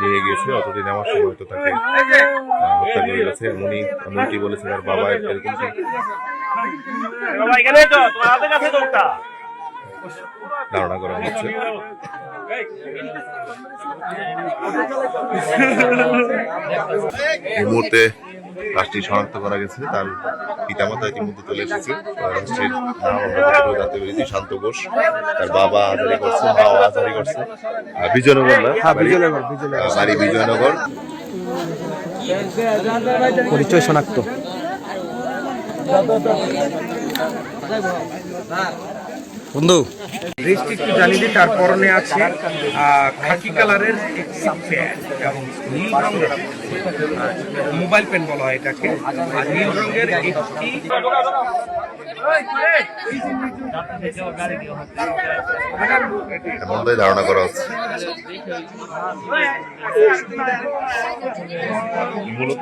নিয়ে গেছে অতদিন আমার সময় তো তাকে হত্যা করে গেছে। উনি এমনটি বলেছেন আর বাবা ওটা। ধারণা করা হচ্ছে। এই মুহূর্তে লাশটি শনাক্ত করা গেছে তার পিতামাতা ইতিমধ্যে চলে এসেছে। লাশটির নাম আমরা জানতে পেরেছি শান্ত ঘোষ। তার বাবা আজারি করছে মাও আজারি করছে। আর বিজয়নগর না? আহ, বাড়ি বিজয়নগর। পরিচয় শনাক্ত। বন্ধু। রেস্ট একটু জানিয়ে দিই তার পরনে আছে খাকি কালারের একটি প্যান্ট এবং নীল রঙের মোবাইল পেন বলা হয় এটাকে। আর নীল রঙের একটি এমনটাই ধারণা করা হচ্ছে। মূলত